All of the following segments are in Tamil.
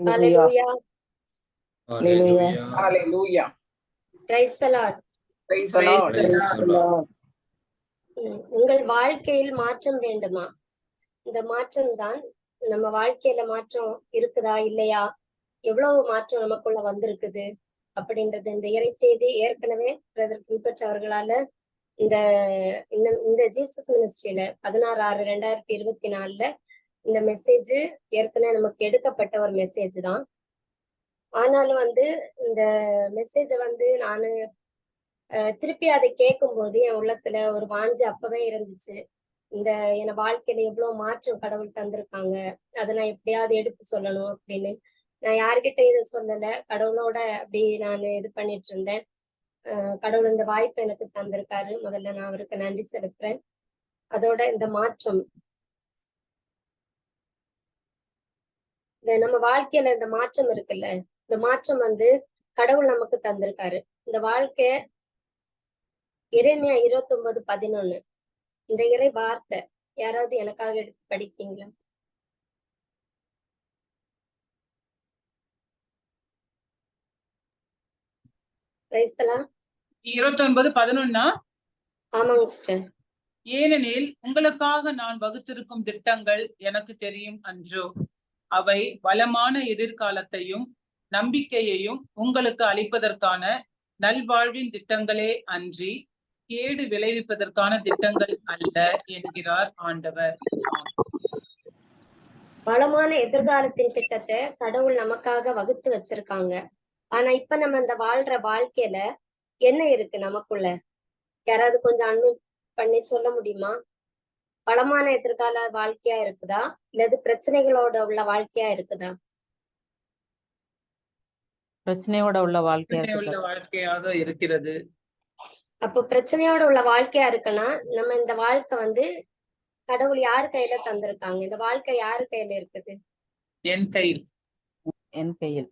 Hallelujah. Hallelujah. Hallelujah. Praise the Lord. Praise the Lord. the Praise the Lord. உம், உங்கள் வாழ்க்கையில் மாற்றம் வேண்டுமா இந்த மாற்றம் தான் நம்ம வாழ்க்கையில மாற்றம் இருக்குதா இல்லையா எவ்வளவு மாற்றம் நமக்குள்ள வந்திருக்குது அப்படின்றது இந்த இறை செய்தி ஏற்கனவே பிரதர் பின்பற்ற அவர்களால இந்த இந்த இந்த ஜீசஸ் மினிஸ்ட்ரியில பதினாறு ஆறு ரெண்டாயிரத்தி இருபத்தி நாலுல இந்த மெசேஜ் ஏற்கனவே நமக்கு எடுக்கப்பட்ட ஒரு மெசேஜ் தான். ஆனாலும் வந்து இந்த மெசேஜ வந்து நானு அஹ் திருப்பி அதை கேட்கும்போது என் உள்ளத்துல ஒரு வாஞ்சு அப்பவே இருந்துச்சு. இந்த என் வாழ்க்கையில எவ்வளவு மாற்றம் கடவுள் தந்திருக்காங்க அதை நான் எப்படியாவது எடுத்து சொல்லணும் அப்படின்னு. நான் யார்கிட்ட இதை சொல்லல கடவுளோட அப்படி நான் இது பண்ணிட்டு இருந்தேன். கடவுள் இந்த வாய்ப்பு எனக்கு தந்திருக்காரு. முதல்ல நான் அவருக்கு நன்றி செலுத்துறேன். அதோட இந்த மாற்றம் இந்த நம்ம வாழ்க்கையில இந்த மாற்றம் இருக்குல்ல இந்த மாற்றம் வந்து கடவுள் நமக்கு தந்திருக்காரு. இந்த வாழ்க்கை இறைமையா இருபத்தி ஒன்பது பதினொன்னு. இந்த இறை வார்த்தை. யாராவது எனக்காக எடுத்து படிப்பீங்களா? இருபத்தி ஒன்பது பதினொன்னா? ஆமாங்க சிஸ்டர் ஏனெனில் உங்களுக்காக நான் வகுத்திருக்கும் திட்டங்கள் எனக்கு தெரியும் அன்றோ. அவை வளமான எதிர்காலத்தையும் நம்பிக்கையையும் உங்களுக்கு அளிப்பதற்கான நல்வாழ்வின் திட்டங்களே அன்றி கேடு விளைவிப்பதற்கான திட்டங்கள் அல்ல என்கிறார் ஆண்டவர். வளமான எதிர்காலத்தின் திட்டத்தை கடவுள் நமக்காக வகுத்து வச்சிருக்காங்க. ஆனா இப்ப நம்ம இந்த வாழ்ற வாழ்க்கையில என்ன இருக்கு நமக்குள்ள? யாராவது கொஞ்சம் அன்பு பண்ணி சொல்ல முடியுமா? வளமான எதிர்கால வாழ்க்கையா இருக்குதா? இல்லது பிரச்சனைகளோட உள்ள வாழ்க்கையா இருக்குதா? பிரச்சனையோட உள்ள வாழ்க்கையா உள்ள வாழ்க்கையாக இருக்கிறது. அப்போ பிரச்சனையோட உள்ள வாழ்க்கையா இருக்குன்னா நம்ம இந்த வாழ்க்கை வந்து கடவுள் யார் கையில தந்திருக்காங்க? இந்த வாழ்க்கை யாரு கையில இருக்குது? என் கையில். என் கையில்.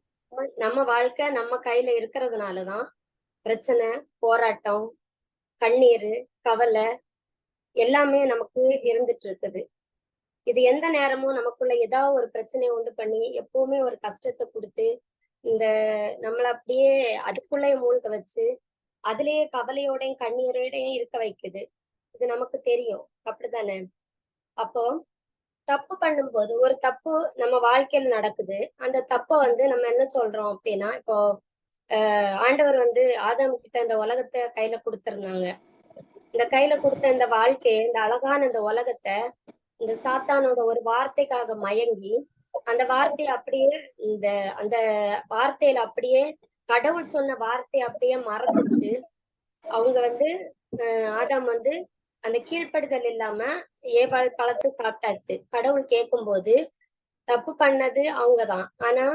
நம்ம வாழ்க்கை நம்ம கையில இருக்கிறதுனாலதான் பிரச்சனை போராட்டம் கண்ணீர் கவலை எல்லாமே நமக்கு இருந்துட்டு இருக்குது இது எந்த நேரமும் நமக்குள்ள ஏதாவது ஒரு பிரச்சனையை உண்டு பண்ணி எப்பவுமே ஒரு கஷ்டத்தை கொடுத்து இந்த நம்மள அப்படியே அதுக்குள்ளே மூழ்க வச்சு அதுலயே கவலையோடையும் கண்ணீரோடையும் இருக்க வைக்குது. இது நமக்கு தெரியும். அப்படிதானே அப்போ தப்பு பண்ணும்போது ஒரு தப்பு நம்ம வாழ்க்கையில நடக்குது. அந்த தப்ப வந்து நம்ம என்ன சொல்றோம் அப்படின்னா இப்போ ஆஹ் ஆண்டவர் வந்து ஆதாம் கிட்ட இந்த உலகத்தை கையில கொடுத்திருந்தாங்க. இந்த கையில கொடுத்த இந்த வாழ்க்கையை இந்த அழகான இந்த உலகத்தை இந்த சாத்தானோட ஒரு வார்த்தைக்காக மயங்கி அந்த வார்த்தையை அப்படியே இந்த அந்த வார்த்தையில அப்படியே கடவுள் சொன்ன வார்த்தையை அப்படியே மறந்துச்சு அவங்க வந்து ஆஹ் ஆதாம் வந்து அந்த கீழ்ப்படுதல் இல்லாம ஏவாள் பழத்தை சாப்பிட்டாச்சு. கடவுள் கேட்கும்போது தப்பு பண்ணது அவங்கதான். ஆனா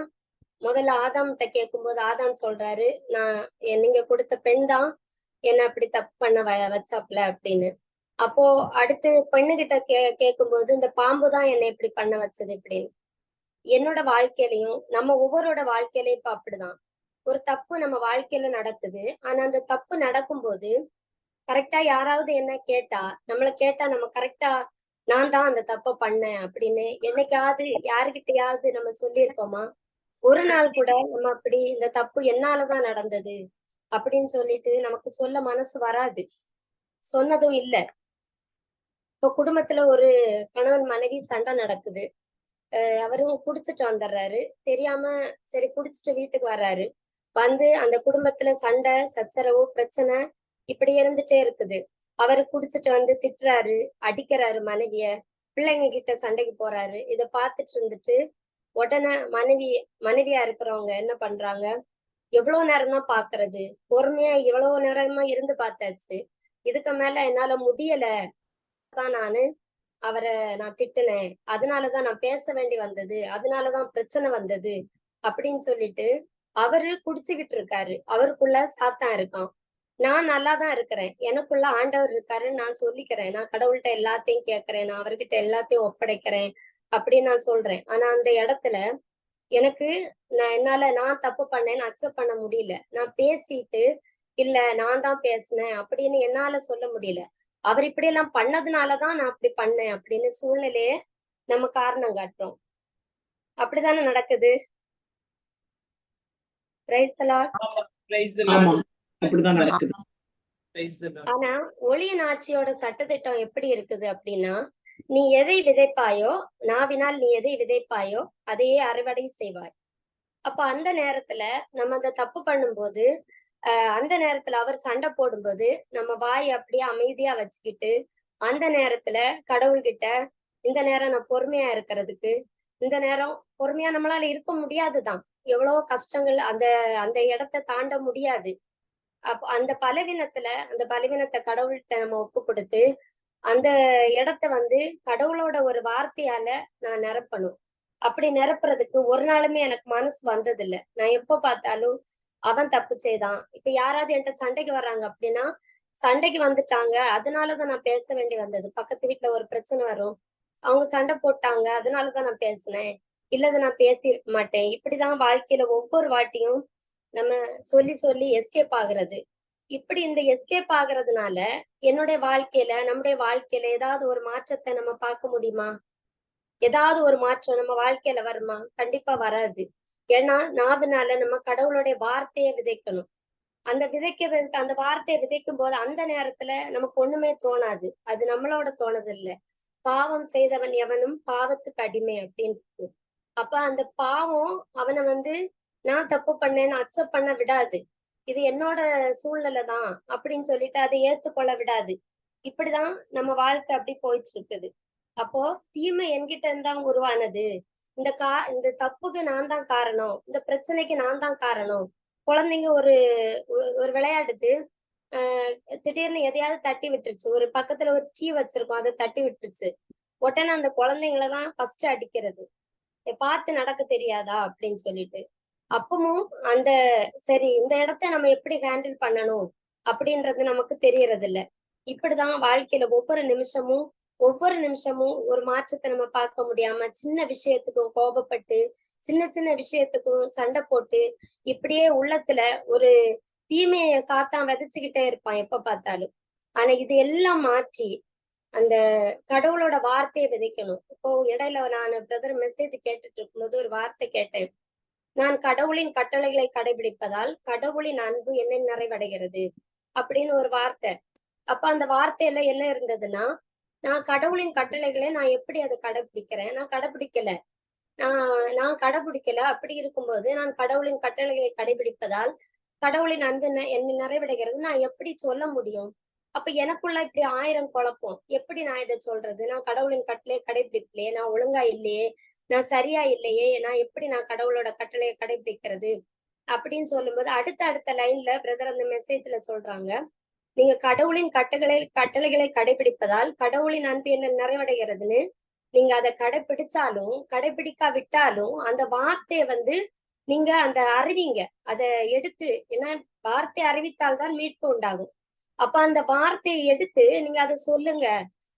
முதல்ல ஆதாம்கிட்ட கேட்கும்போது ஆதாம் சொல்றாரு நான் நீங்க கொடுத்த பெண் தான் என்ன அப்படி தப்பு பண்ண வ- வச்சாப்ல அப்படின்னு. அப்போ அடுத்து பெண்ணுகிட்ட கே கேட்கும்போது இந்த பாம்பு தான் என்னை இப்படி பண்ண வச்சது இப்படின்னு. என்னோட வாழ்க்கையிலயும் நம்ம ஒவ்வொருட வாழ்க்கையிலயும் இப்ப அப்படிதான். ஒரு தப்பு நம்ம வாழ்க்கையில நடக்குது. ஆனா அந்த தப்பு நடக்கும்போது கரெக்டா யாராவது என்ன கேட்டா நம்மள கேட்டா நம்ம கரெக்டா நான் தான் அந்த தப்ப பண்ணேன் அப்படின்னு என்னைக்காவது யாருகிட்டயாவது நம்ம சொல்லியிருப்போமா? ஒரு நாள் கூட நம்ம அப்படி இந்த தப்பு என்னாலதான் நடந்தது? அப்படின்னு சொல்லிட்டு நமக்கு சொல்ல மனசு வராது. சொன்னதும் இல்ல. இப்போ குடும்பத்துல ஒரு கணவன் மனைவி சண்டை நடக்குது. அஹ் அவரும் குடிச்சிட்டு வந்துடுறாரு. தெரியாம சரி குடிச்சிட்டு வீட்டுக்கு வர்றாரு. வந்து அந்த குடும்பத்துல சண்டை சச்சரவு பிரச்சனை இப்படி இருந்துட்டே இருக்குது. அவரு குடிச்சிட்டு வந்து திட்டுறாரு அடிக்கிறாரு மனைவிய. பிள்ளைங்க கிட்ட சண்டைக்கு போறாரு. இத பார்த்துட்டு இருந்துட்டு உடனே மனைவி மனைவியா இருக்கிறவங்க என்ன பண்றாங்க? எவ்வளவு நேரம் தான் பாக்குறது? பொறுமையா இவ்வளவு நேரமா இருந்து பார்த்தாச்சு. இதுக்கு மேல என்னால முடியல. தான் நானு அவரை நான் திட்டுனேன். அதனாலதான் நான் பேச வேண்டி வந்தது. அதனாலதான் பிரச்சனை வந்தது அப்படின்னு சொல்லிட்டு அவரு குடிச்சுக்கிட்டு இருக்காரு. அவருக்குள்ள சாத்தான் இருக்கான். நான் நல்லா தான் இருக்கிறேன். எனக்குள்ள ஆண்டவர் இருக்காருன்னு நான் சொல்லிக்கிறேன். நான் கடவுள்கிட்ட எல்லாத்தையும் கேட்கறேன். நான் அவர்கிட்ட எல்லாத்தையும் ஒப்படைக்கிறேன் அப்படின்னு நான் சொல்றேன். ஆனா அந்த இடத்துல எனக்கு நான் என்னால நான் தப்பு பண்ணேன்னு அக்செப்ட் பண்ண முடியல. நான் பேசிட்டு இல்ல நான் தான் பேசினேன் அப்படின்னு என்னால சொல்ல முடியல. அவர் இப்படி எல்லாம் பண்ணதுனாலதான் நான் அப்படி பண்ணேன் அப்படின்னு சூழ்நிலையே நம்ம காரணம் காட்டுறோம். அப்படிதானே நடக்குது. ஆனா ஒளியின் ஆட்சியோட சட்டத்திட்டம் எப்படி இருக்குது அப்படின்னா நீ எதை விதைப்பாயோ நாவினால் நீ எதை விதைப்பாயோ அதையே அறுவடை செய்வாய். அப்ப அந்த நேரத்துல நம்ம அந்த தப்பு பண்ணும்போது ஆஹ் அந்த நேரத்துல அவர் சண்டை போடும்போது நம்ம வாய் அப்படியே அமைதியா வச்சுக்கிட்டு அந்த நேரத்துல கடவுள்கிட்ட இந்த நேரம் நான் பொறுமையா இருக்கிறதுக்கு இந்த நேரம் பொறுமையா நம்மளால இருக்க முடியாதுதான். எவ்வளவு கஷ்டங்கள் அந்த அந்த இடத்த தாண்ட முடியாது. அப்ப அந்த பலவீனத்துல அந்த பலவீனத்தை கடவுள்கிட்ட நம்ம ஒப்பு கொடுத்து அந்த இடத்த வந்து கடவுளோட ஒரு வார்த்தையால நான் நிரப்பணும். அப்படி நிரப்புறதுக்கு ஒரு நாளுமே எனக்கு மனசு வந்ததில்ல. நான் எப்ப பார்த்தாலும் அவன் தப்பு செய்தான். இப்ப யாராவது என்கிட்ட சண்டைக்கு வர்றாங்க அப்படின்னா சண்டைக்கு வந்துட்டாங்க அதனாலதான் நான் பேச வேண்டி வந்தது. பக்கத்து வீட்டுல ஒரு பிரச்சனை வரும். அவங்க சண்டை போட்டாங்க அதனாலதான் நான் பேசினேன். இல்லது நான் பேசி மாட்டேன். இப்படிதான் வாழ்க்கையில ஒவ்வொரு வாட்டியும் நம்ம சொல்லி சொல்லி எஸ்கேப் ஆகுறது. இப்படி இந்த எஸ்கேப் ஆகுறதுனால என்னுடைய வாழ்க்கையில நம்முடைய வாழ்க்கையில ஏதாவது ஒரு மாற்றத்தை நம்ம பார்க்க முடியுமா? ஏதாவது ஒரு மாற்றம் நம்ம வாழ்க்கையில வருமா? கண்டிப்பா வராது. ஏன்னா நாவினால நம்ம கடவுளுடைய வார்த்தையை விதைக்கணும். அந்த விதைக்கிறதுக்கு அந்த வார்த்தையை விதைக்கும் போது அந்த நேரத்துல நமக்கு ஒண்ணுமே தோணாது. அது நம்மளோட தோணது இல்ல பாவம் செய்தவன் எவனும் பாவத்துக்கு அடிமை அப்படின்னு அப்ப அந்த பாவம் அவனை வந்து நான் தப்பு பண்ணேன்னு அக்செப்ட் பண்ண விடாது. இது என்னோட சூழ்நிலை தான் அப்படின்னு சொல்லிட்டு அதை ஏத்துக்கொள்ள விடாது. இப்படிதான் நம்ம வாழ்க்கை அப்படி போயிட்டு இருக்குது அப்போ தீமை என்கிட்ட இருந்தான் உருவானது. இந்த கா இந்த தப்புக்கு நான் தான் காரணம். இந்த பிரச்சனைக்கு நான் தான் காரணம். குழந்தைங்க ஒரு ஒ- ஒரு விளையாடுது ஆஹ் திடீர்னு எதையாவது தட்டி விட்டுருச்சு. ஒரு பக்கத்துல ஒரு டீ வச்சிருக்கோம். அதை தட்டி விட்டுருச்சு. உடனே அந்த குழந்தைங்கள தான் ஃபர்ஸ்ட் அடிக்கிறது. பார்த்து நடக்க தெரியாதா அப்படின்னு சொல்லிட்டு. அப்பவும் அந்த சரி இந்த இடத்த நம்ம எப்படி ஹேண்டில் பண்ணணும் அப்படின்றது நமக்கு தெரியறது இல்ல இப்படிதான் வாழ்க்கையில ஒவ்வொரு நிமிஷமும் ஒவ்வொரு நிமிஷமும் ஒரு மாற்றத்தை நம்ம பார்க்க முடியாம சின்ன விஷயத்துக்கும் கோபப்பட்டு சின்ன சின்ன விஷயத்துக்கும் சண்டை போட்டு இப்படியே உள்ளத்துல ஒரு தீமையை சாத்தான் விதைச்சுக்கிட்டே இருப்பான் எப்ப பார்த்தாலும். ஆனா இது எல்லாம் மாற்றி அந்த கடவுளோட வார்த்தையை விதைக்கணும். இப்போ இடையில நான் பிரதர் மெசேஜ் கேட்டுட்டு இருக்கும்போது ஒரு வார்த்தை கேட்டேன். நான் கடவுளின் கட்டளைகளை கடைபிடிப்பதால் கடவுளின் அன்பு என்னை நிறைவடைகிறது அப்படின்னு ஒரு வார்த்தை. அப்ப அந்த வார்த்தையில என்ன இருந்ததுன்னா நான் கடவுளின் கட்டளைகளை நான் எப்படி அதை கடைபிடிக்கிறேன்? நான் கடைபிடிக்கல. நான் நான் கடைபிடிக்கல. அப்படி இருக்கும்போது நான் கடவுளின் கட்டளைகளை கடைபிடிப்பதால் கடவுளின் அன்பு என்ன- என்னை நிறைவடைகிறது. நான் எப்படி சொல்ல முடியும்? அப்ப எனக்குள்ள இப்படி ஆயிரம் குழப்பம். எப்படி நான் இதை சொல்றது? நான் கடவுளின் கட்டளையை கடைபிடிக்கலையே? நான் ஒழுங்கா இல்லையே? நான் சரியா இல்லையே நான் எப்படி நான் கடவுளோட கட்டளையை கடைபிடிக்கிறது அப்படின்னு சொல்லும்போது அடுத்த அடுத்த லைன்ல பிரதர் அந்த மெசேஜ்ல சொல்றாங்க நீங்க கடவுளின் கட்டளை கட்டளைகளை கடைபிடிப்பதால் கடவுளின் அன்பு என்ன நிறைவடைகிறதுன்னு நீங்க அதை கடைபிடிச்சாலும் கடைபிடிக்கா விட்டாலும் அந்த வார்த்தையை வந்து நீங்க அந்த அறிவிங்க. அதை எடுத்து ஏன்னா வார்த்தை அறிவித்தால்தான் மீட்பு உண்டாகும். அப்ப அந்த வார்த்தையை எடுத்து நீங்க அதை சொல்லுங்க.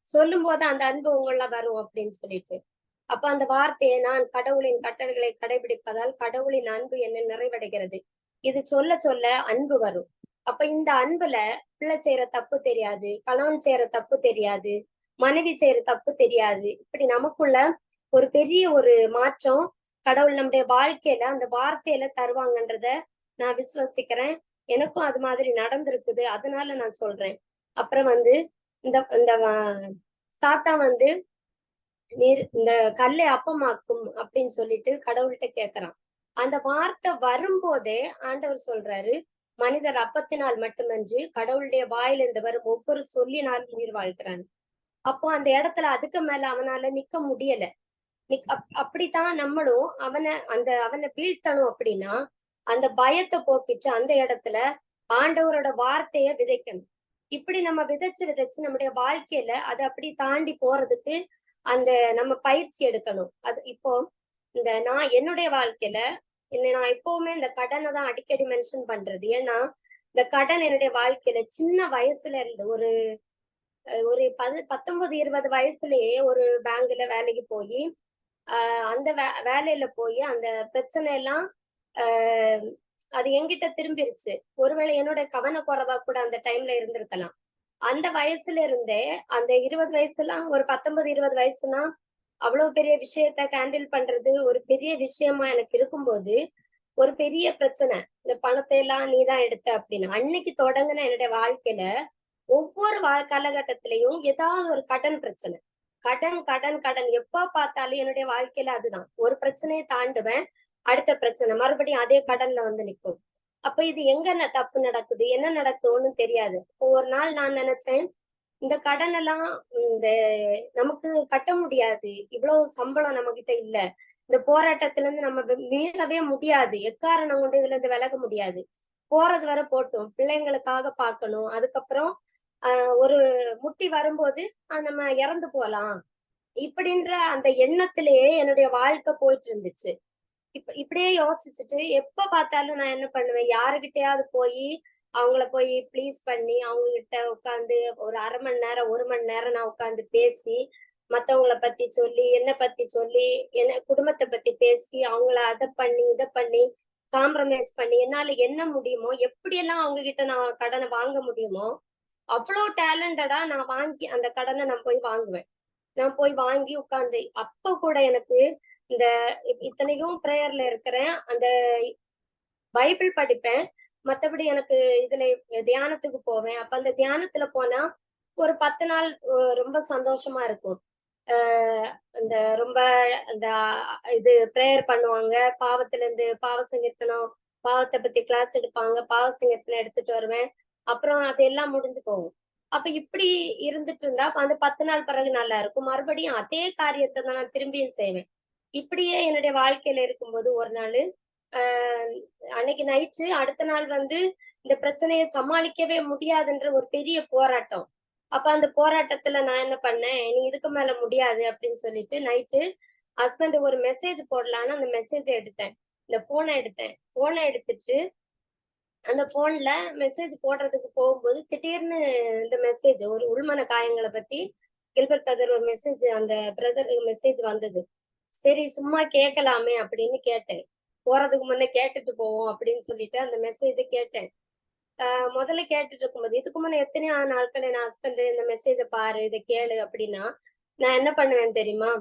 சொல்லும் போது அந்த அன்பு உங்கள வரும் அப்படின்னு சொல்லிட்டு. அப்ப அந்த வார்த்தையை நான் கடவுளின் கட்டளைகளை கடைபிடிப்பதால் கடவுளின் அன்பு என்ன நிறைவடைகிறது. இது சொல்ல சொல்ல அன்பு வரும். அப்ப இந்த அன்புல பிள்ளை செய்யற தப்பு தெரியாது கணவன் செய்யற தப்பு தெரியாது மனைவி செய்யற தப்பு தெரியாது. இப்படி நமக்குள்ள ஒரு பெரிய ஒரு மாற்றம் கடவுள் நம்முடைய வாழ்க்கையில அந்த வார்த்தையில தருவாங்கன்றத நான் விசுவசிக்கிறேன். எனக்கும் அது மாதிரி நடந்திருக்குது அதனால நான் சொல்றேன். அப்புறம் வந்து இந்த இந்த சாத்தா வந்து நீர் இந்த கல்லை அப்பமாக்கும் அப்படின்னு சொல்லிட்டு கடவுள்கிட்ட கேக்குறான். அந்த வார்த்தை வரும்போதே ஆண்டவர் சொல்றாரு மனிதர் அப்பத்தினால் மட்டுமன்றி கடவுளுடைய வாயிலிருந்து வரும் ஒவ்வொரு சொல்லினால் உயிர் வாழ்கிறான். அப்போ அந்த இடத்துல அதுக்கு மேல அவனால நிக்க முடியல. நிக் அப்- அப்படித்தான் நம்மளும் அவனை அந்த அவனை வீழ்த்தணும் அப்படின்னா அந்த பயத்தை போக்கிட்டு அந்த இடத்துல ஆண்டவரோட வார்த்தைய விதைக்கணும். இப்படி நம்ம விதைச்சு விதைச்சு நம்முடைய வாழ்க்கையில அதை அப்படி தாண்டி போறதுக்கு அந்த நம்ம பயிற்சி எடுக்கணும். அது இப்போ இந்த நான் என்னுடைய வாழ்க்கையில என்ன நான் எப்பவுமே இந்த கடனை தான் அடிக்கடி மென்ஷன் பண்றது. ஏன்னா இந்த கடன் என்னுடைய வாழ்க்கையில சின்ன வயசுல இருந்து ஒரு ஒரு பது பத்தொன்பது இருபது வயசுலயே ஒரு பேங்க்ல வேலைக்கு போய் ஆஹ் அந்த வே வேலையில போய் அந்த பிரச்சனை எல்லாம் ஆஹ் அது என்கிட்ட திரும்பிருச்சு. ஒருவேளை என்னோட கவனக்குறைவா கூட அந்த டைம்ல இருந்திருக்கலாம். அந்த வயசுல இருந்தே அந்த இருபது வயசுலாம் ஒரு பத்தொன்பது இருபது வயசுனா அவ்வளவு பெரிய விஷயத்த ஹேண்டில் பண்றது ஒரு பெரிய விஷயமா எனக்கு இருக்கும்போது ஒரு பெரிய பிரச்சனை. இந்த பணத்தை எல்லாம் நீதான் எடுத்த அப்படின்னு. அன்னைக்கு தொடங்கின என்னுடைய வாழ்க்கையில ஒவ்வொரு வாழ் காலகட்டத்திலையும் ஏதாவது ஒரு கடன் பிரச்சனை. கடன் கடன் கடன். எப்ப பார்த்தாலும் என்னுடைய வாழ்க்கையில அதுதான். ஒரு பிரச்சனையை தாண்டுவேன் அடுத்த பிரச்சனை. மறுபடியும் அதே கடன்ல வந்து நிக்கும் அப்ப இது எங்க ந- தப்பு நடக்குது? என்ன நடக்குதுன்னு தெரியாது. ஒரு நாள் நான் நினைச்சேன் இந்த கடன் எல்லாம் இந்த நமக்கு கட்ட முடியாது. இவ்வளவு சம்பளம் நம்ம கிட்ட இல்ல. இந்த போராட்டத்துல இருந்து நம்ம மீளவே முடியாது. எக்காரணம் கொண்டு இதுல இருந்து விலக முடியாது. போறது வரை போட்டோம். பிள்ளைங்களுக்காக பார்க்கணும். அதுக்கப்புறம் ஆஹ் ஒரு முட்டி வரும்போது நம்ம இறந்து போலாம். இப்படின்ற அந்த எண்ணத்திலேயே என்னுடைய வாழ்க்கை போயிட்டு இருந்துச்சு. இப்ப இப்படியே யோசிச்சுட்டு எப்ப பார்த்தாலும் நான் என்ன பண்ணுவேன்? யாருகிட்டயாவது போய் அவங்கள போய் ப்ளீஸ் பண்ணி அவங்க கிட்ட உட்காந்து ஒரு அரை மணி நேரம் ஒரு மணி நேரம் நான் உட்காந்து பேசி மத்தவங்கள பத்தி சொல்லி என்ன பத்தி சொல்லி என்ன குடும்பத்தை பத்தி பேசி அவங்கள அதை பண்ணி இதை பண்ணி காம்ப்ரமைஸ் பண்ணி என்னால என்ன முடியுமோ எப்படியெல்லாம் அவங்க கிட்ட நான் கடனை வாங்க முடியுமோ அவ்வளோ டேலண்டடா நான் வாங்கி அந்த கடனை நான் போய் வாங்குவேன். நான் போய் வாங்கி உட்காந்து அப்ப கூட எனக்கு இந்த இத்தனைக்கும் ப்ரேயர்ல இருக்கிறேன். அந்த பைபிள் படிப்பேன். மத்தபடி எனக்கு இதுல தியானத்துக்கு போவேன். அப்ப அந்த தியானத்துல போனா ஒரு பத்து நாள் ரொம்ப சந்தோஷமா இருக்கும். இந்த ரொம்ப அந்த இது ப்ரேயர் பண்ணுவாங்க. பாவத்துல இருந்து பாவ சங்கீர்த்தனம் பாவத்தை பத்தி கிளாஸ் எடுப்பாங்க. பாவ சங்கீர்த்தனம் எடுத்துட்டு வருவேன். அப்புறம் அதெல்லாம் முடிஞ்சு போகும். அப்ப இப்படி இருந்துட்டு இருந்தா அந்த பத்து நாள் பிறகு நல்லா இருக்கும். மறுபடியும் அதே காரியத்தை தான் நான் திரும்பியும் செய்வேன். இப்படியே என்னுடைய வாழ்க்கையில இருக்கும்போது ஒரு நாள் அன்னைக்கு நைட்டு அடுத்த நாள் வந்து இந்த பிரச்சனையை சமாளிக்கவே முடியாதுன்ற ஒரு பெரிய போராட்டம். அப்ப அந்த போராட்டத்துல நான் என்ன பண்ணேன் நீ இதுக்கு மேல முடியாது அப்படின்னு சொல்லிட்டு நைட்டு ஹஸ்பண்ட் ஒரு மெசேஜ் போடலான்னு அந்த மெசேஜை எடுத்தேன். இந்த போனை எடுத்தேன். போனை எடுத்துட்டு அந்த போன்ல மெசேஜ் போடுறதுக்கு போகும்போது திடீர்னு இந்த மெசேஜ் ஒரு உள்மன காயங்களை பத்தி கில்பர்ட் பிரதர் ஒரு மெசேஜ் அந்த பிரதர் மெசேஜ் வந்தது. சரி சும்மா கேட்கலாமே அப்படின்னு கேட்டேன். போறதுக்கு முன்னே கேட்டுட்டு போவோம் அப்படின்னு சொல்லிட்டு அந்த மெசேஜை கேட்டேன். ஆஹ் முதல்ல கேட்டுட்டு இருக்கும்போது இதுக்கு முன்ன எத்தனையோ நாட்கள் என் ஹஸ்பண்ட் இந்த மெசேஜை பாரு இதை கேளு அப்படின்னா நான் என்ன பண்ணுவேன் தெரியுமா?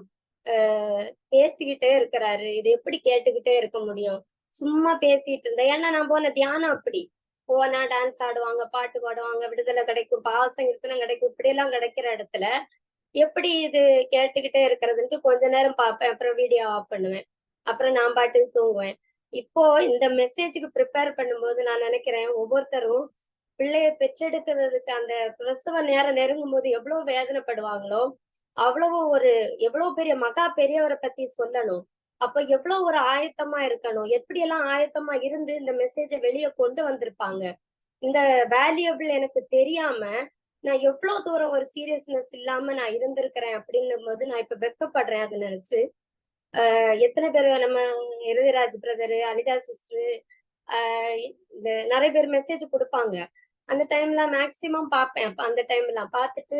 ஆஹ் பேசிக்கிட்டே இருக்கிறாரு. இது எப்படி கேட்டுக்கிட்டே இருக்க முடியும்? சும்மா பேசிட்டு இருந்தேன் ஏன்னா நான் போன தியானம் அப்படி. போனா டான்ஸ் ஆடுவாங்க பாட்டு பாடுவாங்க விடுதலை கிடைக்கும் பாவசங்கீர்த்தனம் கிடைக்கும் இப்படி எல்லாம் கிடைக்கிற இடத்துல எப்படி இது கேட்டுக்கிட்டே இருக்கிறதுன்ட்டு கொஞ்ச நேரம் பார்ப்பேன். அப்புறம் வீடியோ ஆஃப் பண்ணுவேன். அப்புறம் நான் பாட்டுக்கு தூங்குவேன். இப்போ இந்த மெசேஜுக்கு ப்ரிப்பேர் பண்ணும்போது நான் நினைக்கிறேன் ஒவ்வொருத்தரும் பிள்ளைய பெற்றெடுக்கிறதுக்கு அந்த பிரசவ நேரம் நெருங்கும் போது எவ்வளவு வேதனைப்படுவாங்களோ அவ்வளவு ஒரு எவ்வளவு பெரிய மகா பெரியவரை பத்தி சொல்லணும். அப்ப எவ்வளவு ஒரு ஆயத்தமா இருக்கணும். எப்படி எல்லாம் ஆயத்தமா இருந்து இந்த மெசேஜை வெளியே கொண்டு வந்திருப்பாங்க. இந்த வேல்யூபிள் எனக்கு தெரியாம நான் எவ்வளவு தூரம் ஒரு சீரியஸ்னஸ் இல்லாம நான் இருந்திருக்கிறேன் அப்படின்னும் போது நான் இப்ப வெக்கப்படுறேன் அதை நினைச்சு. ஆஹ் எத்தனை பேர் நம்ம இருதிராஜ் பிரதர் அனிதா சிஸ்டர் ஆஹ் இந்த நிறைய பேர் மெசேஜ் கொடுப்பாங்க. அந்த டைம்ல மேக்சிமம் பார்ப்பேன். அப்ப அந்த டைம்ல பார்த்துட்டு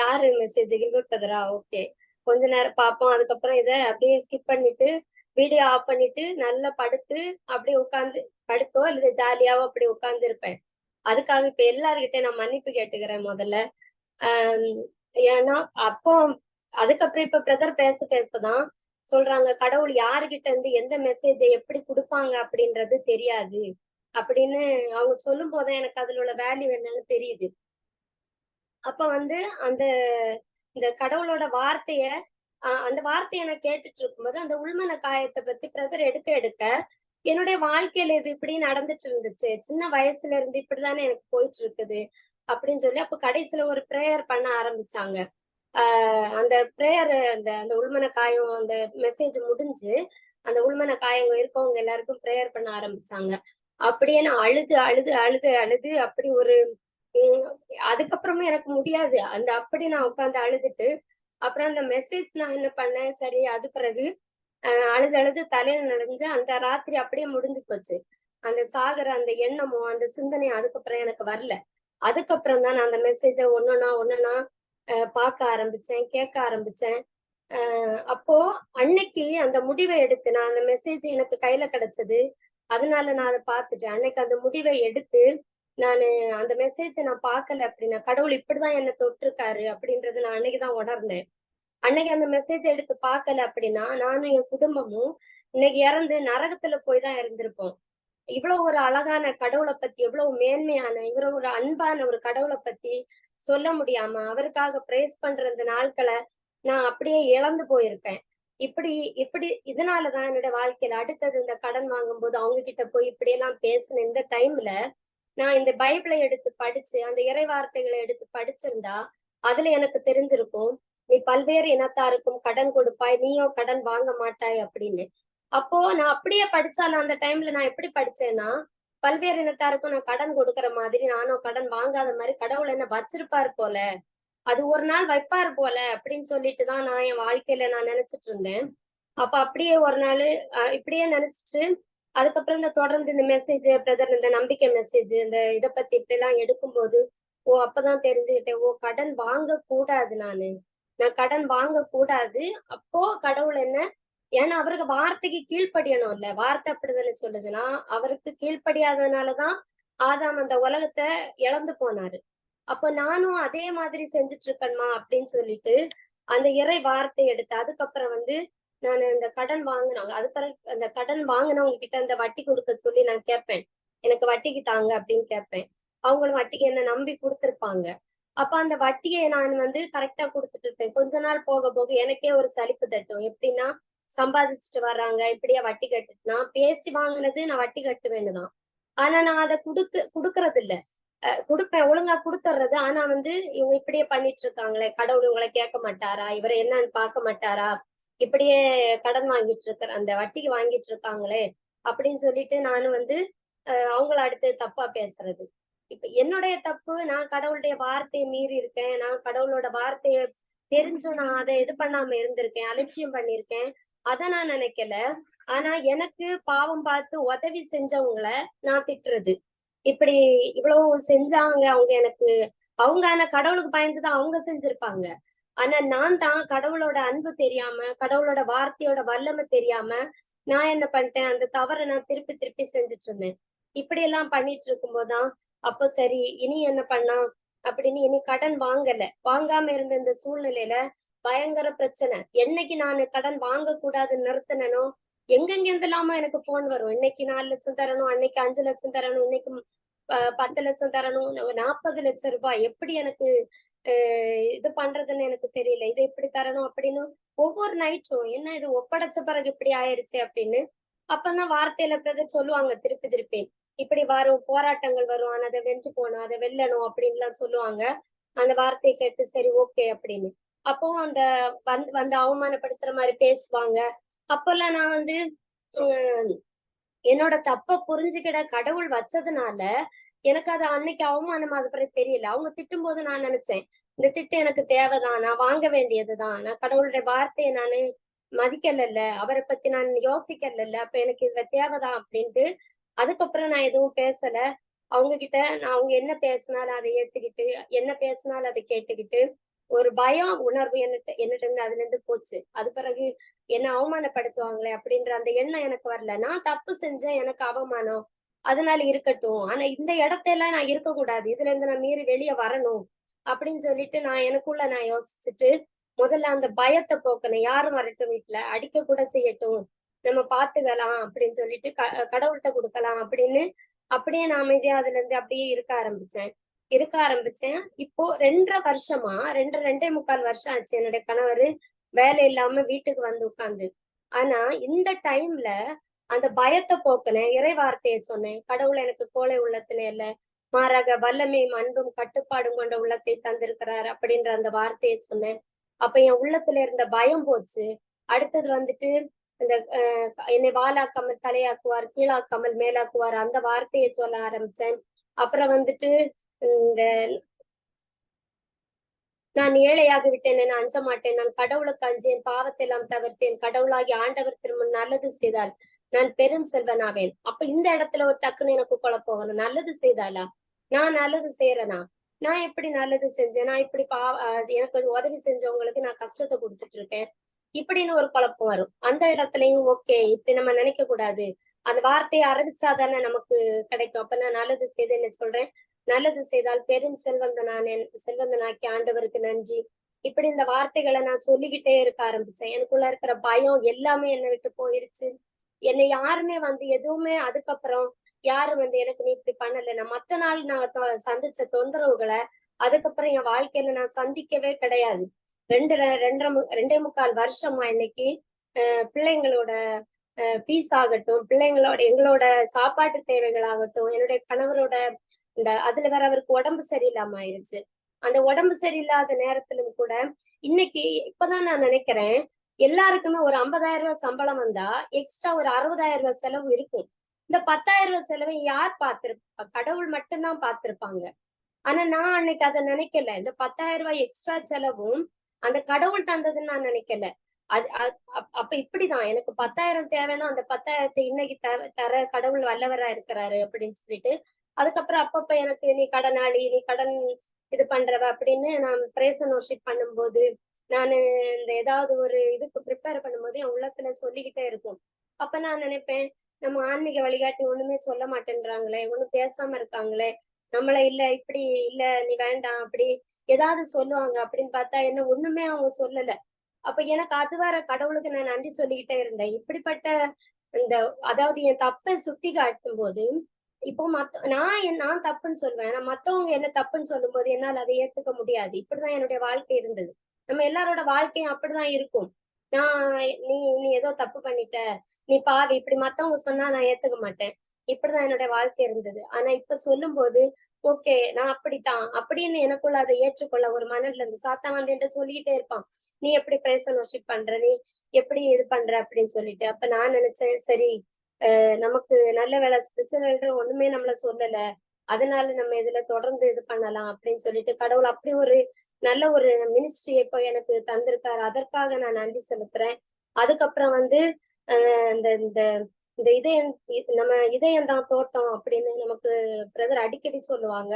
யாரு மெசேஜ் கில்பர்ட் பிரதரா? ஓகே. கொஞ்ச நேரம் பார்ப்போம். அதுக்கப்புறம் இதை அப்படியே ஸ்கிப் பண்ணிட்டு வீடியோ ஆஃப் பண்ணிட்டு நல்லா படுத்து அப்படியே உட்காந்து படுத்தோ இல்லை ஜாலியாவோ அப்படி உட்கார்ந்து இருப்பேன். அதுக்காக இப்ப எல்லாருக்கிட்டே நான் மன்னிப்பு கேட்டுக்கிறேன் முதல்ல. ஆஹ் ஏன்னா அப்போ அதுக்கப்புறம் இப்ப பிரதர் பேச பேசதான் சொல்றாங்க கடவுள் யாருகிட்ட இருந்து எந்த மெசேஜை எப்படி கொடுப்பாங்க அப்படின்றது தெரியாது. அப்படின்னு அவங்க சொல்லும் போதுதான் எனக்கு அதுல உள்ள வேல்யூ என்னன்னு தெரியுது. அப்ப வந்து அந்த இந்த கடவுளோட வார்த்தைய அந்த வார்த்தையை நான் கேட்டுட்டு இருக்கும்போது அந்த உள்மன காயத்தை பத்தி பிரதர் எடுக்க எடுக்க என்னுடைய வாழ்க்கையில இது இப்படி நடந்துட்டு இருந்துச்சு. சின்ன வயசுல இருந்து இப்படிதானே எனக்கு போயிட்டு இருக்குது அப்படின்னு சொல்லி அப்ப கடைசியில ஒரு ப்ரேயர் பண்ண ஆரம்பிச்சாங்க. ஆஹ் அந்த ப்ரேயர் அந்த அந்த உள்மன காயம் அந்த மெசேஜ் முடிஞ்சு அந்த உள்மன காயங்க இருக்கவங்க எல்லாருக்கும் ப்ரேயர் பண்ண ஆரம்பிச்சாங்க. அப்படியே நான் அழுது அழுது அழுது அழுது அப்படி ஒரு உம் அதுக்கப்புறமும் எனக்கு முடியாது. அந்த அப்படி நான் உட்காந்து அழுதுட்டு அப்புறம் அந்த மெசேஜ் நான் என்ன பண்ணேன்? சரி அது பிறகு அஹ் அழுது அழுது தலையில நடைஞ்சு அந்த ராத்திரி அப்படியே முடிஞ்சு போச்சு. அந்த சாகர அந்த எண்ணமோ அந்த சிந்தனை அதுக்கப்புறம் எனக்கு வரல. அதுக்கப்புறம் தான் நான் அந்த மெசேஜை ஒன்னொன்னா ஒன்னொன்னா பார்க்க ஆரம்பிச்சேன் கேட்க ஆரம்பிச்சேன். ஆஹ் அப்போ அன்னைக்கு அந்த முடிவை எடுத்து நான் அந்த மெசேஜ் எனக்கு கையில கிடைச்சது. அதனால நான் அதை பார்த்துட்டேன். அன்னைக்கு அந்த முடிவை எடுத்து நானு அந்த மெசேஜை நான் பார்க்கல அப்படின்னா கடவுள் இப்படிதான் என்னை தொட்டிருக்காரு அப்படின்றத நான் அன்னைக்குதான் உணர்ந்தேன். அன்னைக்கு அந்த மெசேஜ் எடுத்து பார்க்கல அப்படின்னா நானும் என் குடும்பமும் இன்னைக்கு இறந்து நரகத்துல போய் தான் இறந்திருப்போம் இவ்வளவு ஒரு அழகான கடவுளை பத்தி எவ்வளவு மேன்மையான இவ்வளவு ஒரு அன்பான ஒரு கடவுளை பத்தி சொல்ல முடியாம அவருக்காக பிரேஸ் பண்ற இந்த நாட்களை நான் அப்படியே இழந்து போயிருப்பேன். இப்படி இப்படி இதனாலதான் என்னோட வாழ்க்கையில அடுத்தது இந்த கடன் வாங்கும்போது அவங்க கிட்ட போய் இப்படி எல்லாம் பேசின இந்த டைம்ல நான் இந்த பைபிளை எடுத்து படிச்சு அந்த இறை வார்த்தைகளை எடுத்து படிச்சிருந்தா அதுல எனக்கு தெரிஞ்சிருக்கும். நீ பல்வேறு இனத்தாருக்கும் கடன் கொடுப்பாய் நீயும் கடன் வாங்க மாட்டாய் அப்படின்னு. அப்போ நான் அப்படியே படிச்சாலும் அந்த டைம்ல நான் எப்படி படிச்சேன்னா பல்வேறு இனத்தாருக்கும் நான் கடன் கொடுக்கற மாதிரி நானும் கடன் வாங்காத மாதிரி கடவுள் என்ன வச்சிருப்பாரு போல. அது ஒரு நாள் வைப்பாரு போல அப்படின்னு சொல்லிட்டு தான் நான் என் வாழ்க்கையில நான் நினைச்சிட்டு இருந்தேன். அப்ப அப்படியே ஒரு நாள் இப்படியே நினைச்சிட்டு அதுக்கப்புறம் இந்த தொடர்ந்து இந்த மெசேஜ் பிரதர் இந்த நம்பிக்கை மெசேஜ் இந்த இதை பத்தி இப்படி எல்லாம் எடுக்கும்போது ஓ அப்பதான் தெரிஞ்சுக்கிட்டேன். ஓ கடன் வாங்க கூடாது நானு. நான் கடன் வாங்க கூடாது அப்போ கடவுள் என்ன? ஏன்னா அவருக்கு வார்த்தைக்கு கீழ்ப்படியணும் இல்ல வார்த்தை அப்படிதானே சொல்லுதுன்னா அவருக்கு கீழ்ப்படியாததுனாலதான் ஆதாம் அந்த உலகத்தை இழந்து போனாரு. அப்போ நானும் அதே மாதிரி செஞ்சுட்டு இருக்கணுமா அப்படின்னு சொல்லிட்டு அந்த இறை வார்த்தை எடுத்து அதுக்கப்புறம் வந்து நான் இந்த கடன் வாங்கினவங்க அது பிறகு அந்த கடன் வாங்கினவங்க கிட்ட அந்த வட்டி கொடுக்க சொல்லி நான் கேட்பேன். எனக்கு வட்டிக்கு தாங்க அப்படின்னு கேட்பேன். அவங்களும் வட்டிக்கு என்ன நம்பி கொடுத்துருப்பாங்க. அப்ப அந்த வட்டியை நான் வந்து கரெக்டா கொடுத்துட்டு இருப்பேன். கொஞ்ச நாள் போக போக எனக்கே ஒரு சலிப்பு தட்டும். எப்படின்னா சம்பாதிச்சுட்டு வர்றாங்க இப்படியா வட்டி கட்டு நான் பேசி வாங்கினது நான் வட்டி கட்டு வேண்டுதான் ஆனா நான் அதை குடுக்க குடுக்கறது இல்ல கொடுப்பேன் ஒழுங்கா கொடுத்துட்றது ஆனா வந்து இவங்க இப்படியே பண்ணிட்டு இருக்காங்களே கடவுள் இவங்களை கேட்க மாட்டாரா? இவரை என்னன்னு பார்க்க மாட்டாரா? இப்படியே கடன் வாங்கிட்டு இருக்கிற அந்த வட்டிக்கு வாங்கிட்டு இருக்காங்களே அப்படின்னு சொல்லிட்டு நானும் வந்து அவங்கள அடுத்து தப்பா பேசுறது. இப்ப என்னுடைய தப்பு நான் கடவுளுடைய வார்த்தையை மீறி இருக்கேன் நான் கடவுளோட வார்த்தையை தெரிஞ்சும் நான் அதை இது பண்ணாம இருந்திருக்கேன் அலட்சியம் பண்ணிருக்கேன் அத நான் நினைக்கல. ஆனா எனக்கு பாவம் பார்த்து உதவி செஞ்சவங்கள நான் திட்டுறது. இப்படி இவ்வளவு செஞ்சாங்க அவங்க எனக்கு அவங்க ஆனா கடவுளுக்கு பயந்துதான் அவங்க செஞ்சிருப்பாங்க. ஆனா நான் தான் கடவுளோட அன்பு தெரியாம கடவுளோட வார்த்தையோட வல்லமை தெரியாம நான் என்ன பண்ணிட்டேன் அந்த தவறை நான் திருப்பி திருப்பி செஞ்சுட்டு இருந்தேன். இப்படி எல்லாம் பண்ணிட்டு இருக்கும்போதுதான் அப்போ சரி இனி என்ன பண்ணலாம் அப்படின்னு இனி கடன் வாங்கல. வாங்காம இருந்த இந்த சூழ்நிலையில பயங்கர பிரச்சனை. என்னைக்கு நான் கடன் வாங்க கூடாதுன்னு நிறுத்தினோ எங்கெங்க இல்லாம எனக்கு போன் வரும். இன்னைக்கு நாலு லட்சம் தரணும் அன்னைக்கு அஞ்சு லட்சம் தரணும் இன்னைக்கு பத்து லட்சம் தரணும் நாற்பது லட்சம் ரூபாய். எப்படி எனக்கு இது பண்றதுன்னு எனக்கு தெரியல. இது எப்படி தரணும் அப்படின்னு ஒவ்வொரு நைட்டும் என்ன இது ஒப்படைச்ச பிறகு இப்படி ஆயிருச்சு அப்படின்னு அப்பதான் வார்த்தையில பிரதர் சொல்லுவாங்க திருப்பி திருப்பி. இப்படி வரும் போராட்டங்கள் வரும் ஆனா அதை வென்று போகணும் அதை வெல்லணும் அப்படின்லாம் சொல்லுவாங்க. அந்த வார்த்தையை கேட்டு சரி ஓகே அப்படின்னு. அப்போ அந்த வந்து வந்து அவமானப்படுத்துற மாதிரி பேசுவாங்க. அப்பெல்லாம் நான் வந்து என்னோட தப்ப புரிஞ்சுக்கிட கடவுள் வச்சதுனால எனக்கு அது அன்னைக்கு அவமானம் அது பிறகு தெரியல. அவங்க திட்டும் போது நான் நினைச்சேன் இந்த திட்டம் எனக்கு தேவைதான் நான் வாங்க வேண்டியதுதான். நான் கடவுளுடைய வார்த்தையை நான் மதிக்கல அவரை பத்தி நான் யோசிக்கல அப்ப எனக்கு இதுல தேவைதான் அப்படின்ட்டு அதுக்கப்புறம் நான் எதுவும் பேசல. அவங்க கிட்ட நான் அவங்க என்ன பேசினாலும் அதை ஏத்துக்கிட்டு என்ன பேசினாலும் அதை கேட்டுக்கிட்டு ஒரு பயம் உணர்வு என்னட்டு என்னட்டு இருந்து அதுல இருந்து போச்சு. அது பிறகு என்ன அவமானப்படுத்துவாங்களே அப்படின்ற அந்த எண்ணம் எனக்கு வரல. நான் தப்பு செஞ்சேன் எனக்கு அவமானம். அதனால இருக்கட்டும். ஆனா இந்த இடத்தையெல்லாம் நான் இருக்கக்கூடாது. இதுல இருந்து நான் மீறி வெளியே வரணும் அப்படின்னு சொல்லிட்டு நான் எனக்குள்ள நான் யோசிச்சுட்டு முதல்ல அந்த பயத்தை போக்கணும். யாரும் வரட்டும் வீட்டுல அடிக்க கூட செய்யட்டும். நம்ம பாத்துக்கலாம் அப்படின்னு சொல்லிட்டு க கடவுள்கிட்ட கொடுக்கலாம் அப்படின்னு அப்படியே நான் அமைதியா அதுல இருந்து அப்படியே இருக்க ஆரம்பிச்சேன். இருக்க ஆரம்பிச்சேன். இப்போ ரெண்டரை வருஷமா ரெண்டு ரெண்டே முக்கால் வருஷம் ஆச்சு என்னுடைய கணவர் வேலை இல்லாம வீட்டுக்கு வந்து உட்கார்ந்து. ஆனா இந்த டைம்ல அந்த பயத்தை போக்குனேன் இறை வார்த்தையை சொன்னேன். கடவுள் எனக்கு கோலை உள்ளத்தினே இல்ல. மாறாக வல்லமையும் அன்பும் கட்டுப்பாடும் கொண்ட உள்ளத்தை தந்திருக்கிறார் அப்படின்ற அந்த வார்த்தையை சொன்னேன். அப்ப என் உள்ளத்துல இருந்த பயம் போச்சு. அடுத்தது வந்துட்டு இந்த என்னை வாலாக்காமல் தலையாக்குவார் கீழாக்காமல் மேலாக்குவார் அந்த வார்த்தையை சொல்ல ஆரம்பிச்சேன் அப்புறம் வந்துட்டு இந்த நான் ஏழையாகி விட்டேன் நான் அஞ்ச மாட்டேன் நான் கடவுளுக்கு அஞ்சேன் பாவத்தை எல்லாம் தவிர்த்தேன் கடவுளாகி ஆண்டவர் திரும்ப நல்லது செய்தால் நான் பெரும் செல்வனாவேன். அப்ப இந்த இடத்துல ஒரு டக்குன்னு எனக்கு குழப்பம் வரும் நல்லது செய்தாலா? நான் நல்லது செய்யறேனா? நான் எப்படி நல்லது செஞ்சேன்? நான் இப்படி பா எனக்கு உதவி செஞ்சவங்களுக்கு நான் கஷ்டத்தை கொடுத்துட்டு இருக்கேன். இப்படின்னு ஒரு குழப்பம் வரும். அந்த இடத்துலயும் ஓகே இப்படி நம்ம நினைக்க கூடாது அந்த வார்த்தையை அறிவிச்சாதானே நமக்கு கிடைக்கும். அப்ப நான் நல்லது செய்து என்ன சொல்றேன். நல்லது செய்தால் பெரும் செல்வந்தனான செல்வந்தனாக்கி ஆண்டவருக்கு நன்றி. இப்படி இந்த வார்த்தைகளை நான் சொல்லிக்கிட்டே இருக்க ஆரம்பிச்சேன். எனக்குள்ள இருக்கிற பயம் எல்லாமே என்னை விட்டு போயிருச்சு. என்னை யாருமே வந்து எதுவுமே அதுக்கப்புறம் யாரும் வந்து எனக்கு நீ இப்படி பண்ணல. நான் மத்த நாள் நான் தொ- சந்திச்ச தொந்தரவுகளை அதுக்கப்புறம் என் வாழ்க்கையில நான் சந்திக்கவே கிடையாது. ரெண்டு ரெண்டரை ரெண்டே முக்கால் வருஷமா இன்னைக்கு பிள்ளைங்களோட ஃபீஸ் ஆகட்டும் பிள்ளைங்களோட எங்களோட சாப்பாட்டு தேவைகள் ஆகட்டும் என்னுடைய கணவரோட இந்த அதுல வேற அவருக்கு உடம்பு சரியில்லாம ஆயிருச்சு. அந்த உடம்பு சரியில்லாத நேரத்திலும் கூட இன்னைக்கு இப்பதான் நான் நினைக்கிறேன் எல்லாருக்குமே ஒரு ஐம்பதாயிரம் ரூபாய் சம்பளம் வந்தா எக்ஸ்ட்ரா ஒரு அறுபதாயிரம் ரூபாய் செலவு இருக்கும். இந்த பத்தாயிரம் ரூபாய் செலவை யார் பார்த்திருப்பா கடவுள் மட்டும்தான் பார்த்திருப்பாங்க. ஆனா நான் அன்னைக்கு அதை நினைக்கல. இந்த பத்தாயிரம் ரூபாய் எக்ஸ்ட்ரா செலவும் அந்த கடவுள் தந்ததுன்னு நான் நினைக்கல. அது அப்ப இப்படிதான். எனக்கு பத்தாயிரம் தேவைன்னா அந்த பத்தாயிரத்தை இன்னைக்கு தர தர கடவுள் வல்லவரா இருக்கிறாரு அப்படின்னு சொல்லிட்டு அதுக்கப்புறம் அப்பப்ப எனக்கு நீ கடனாளி நீ கடன் இது பண்றவ அப்படின்னு நான் பிரேசன் ஒர்ஷிப் பண்ணும்போது நான் இந்த ஏதாவது ஒரு இதுக்கு ப்ரிப்பேர் பண்ணும்போது என் உள்ளத்துல சொல்லிக்கிட்டே இருக்கும். அப்ப நான் நினைப்பேன் நம்ம ஆன்மீக வழிகாட்டி ஒண்ணுமே சொல்ல மாட்டேன்றாங்களே ஒண்ணும் பேசாம இருக்காங்களே நம்மள இல்ல இப்படி இல்ல நீ வேண்டாம் அப்படி ஏதாவது சொல்லுவாங்க அப்படின்னு பார்த்தா என்ன ஒண்ணுமே அவங்க சொல்லல. அப்ப எனக்கு அது வர கடவுளுக்கு நான் நன்றி சொல்லிக்கிட்டே இருந்தேன். இப்படிப்பட்ட இந்த அதாவது என் தப்பை சுத்தி காட்டும் போது இப்போ மத்த நான் என் நான் தப்புன்னு சொல்லுவேன் ஆனா மத்தவங்க என்ன தப்புன்னு சொல்லும் போது என்னால அதை ஏத்துக்க முடியாது. இப்படிதான் என்னுடைய வாழ்க்கை இருந்தது. நம்ம எல்லாரோட வாழ்க்கையும் அப்படிதான் இருக்கும். நான் நீ நீ ஏதோ தப்பு பண்ணிட்ட. நீ பாவி இப்படி மத்தவங்க சொன்னா நான் ஏத்துக்க மாட்டேன். இப்படிதான் என்னோட வாழ்க்கை இருந்தது. ஆனா இப்ப சொல்லும்போது ஓகே நான் அப்படித்தான். அப்படின்னு எனக்குள்ள அதை ஏற்றுக்கொள்ள ஒரு மனதுல இருந்து சாத்தா வந்து என்கிட்ட சொல்லிக்கிட்டே இருப்பான். நீ எப்படி பிரேசன் பண்ற? நீ எப்படி இது பண்ற? அப்படின்னு சொல்லிட்டு. அப்ப நான் நினைச்சேன் சரி அஹ் நமக்கு நல்ல வேலை ஸ்பிரிச்சுவல் ஒண்ணுமே நம்மள சொல்லல. அதனால நம்ம இதுல தொடர்ந்து இது பண்ணலாம் அப்படின்னு சொல்லிட்டு கடவுள் அப்படி ஒரு நல்ல ஒரு மினிஸ்ட்ரி இப்போ எனக்கு தந்திருக்காரு. அதற்காக நான் நன்றி செலுத்துறேன். அதுக்கப்புறம் வந்து அஹ் இந்த இந்த இந்த இதயம் நம்ம இதயம் தான் தோட்டம் அப்படின்னு நமக்கு பிரதர் அடிக்கடி சொல்லுவாங்க.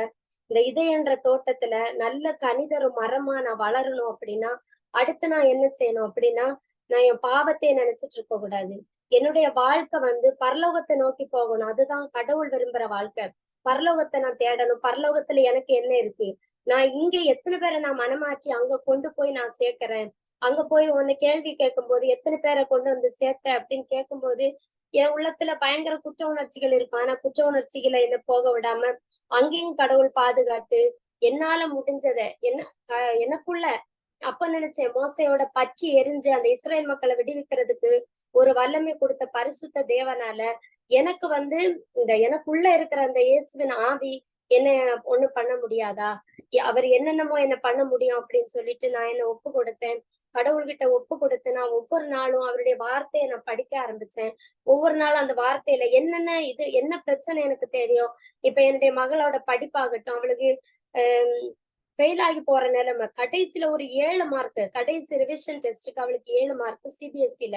இந்த இதயன்ற தோட்டத்துல நல்ல கனிதரும் மரமா நான் வளரணும் அப்படின்னா அடுத்து நான் என்ன செய்யணும் அப்படின்னா நான் என் பாவத்தை நினைச்சிட்டு இருக்க கூடாது. என்னுடைய வாழ்க்கை வந்து பரலோகத்தை நோக்கி போகணும். அதுதான் கடவுள் விரும்புற வாழ்க்கை. பரலோகத்தை நான் தேடணும். பரலோகத்துல எனக்கு என்ன இருக்கு? நான் இங்க எத்தனை பேரை நான் மனமாற்றி அங்க கொண்டு போய் நான் சேர்க்கிறேன்? அங்க போய் உன்னை கேள்வி கேட்கும்போது எத்தனை பேரை கொண்டு வந்து சேர்த்த அப்படின்னு கேட்கும்போது என் உள்ளத்துல பயங்கர குற்ற உணர்ச்சிகள் இருக்கும். ஆனா குற்ற உணர்ச்சிகளை என்ன போக விடாம அங்கேயும் கடவுள் பாதுகாத்து என்னால முடிஞ்சதை என்ன எனக்குள்ள அப்ப நினைச்சேன் மோசையோட பற்றி எரிஞ்சு அந்த இஸ்ரேல் மக்களை விடுவிக்கிறதுக்கு ஒரு வல்லமை கொடுத்த பரிசுத்த தேவனால எனக்கு வந்து இந்த எனக்குள்ள இருக்கிற அந்த இயேசுவின் ஆவி என்ன ஒண்ணு பண்ண முடியாதா? அவர் என்னென்னமோ என்ன பண்ண முடியும் அப்படின்னு சொல்லிட்டு நான் என்ன ஒப்பு கொடுத்தேன் கடவுள்கிட்ட ஒப்பு கொடுத்து நான் ஒவ்வொரு நாளும் அவருடைய வார்த்தையை நான் படிக்க ஆரம்பிச்சேன். ஒவ்வொரு நாளும் அந்த வார்த்தையில என்னென்ன இது என்ன பிரச்சனை எனக்கு தெரியும்? இப்ப என்னுடைய மகளோட படிப்பாகட்டும் அவளுக்கு ஃபெயில் ஆகி போற நிலைமை கடைசியில ஒரு ஏழு மார்க் கடைசி ரிவிஷன் டெஸ்ட்டுக்கு அவளுக்கு ஏழு மார்க் சிபிஎஸ்சில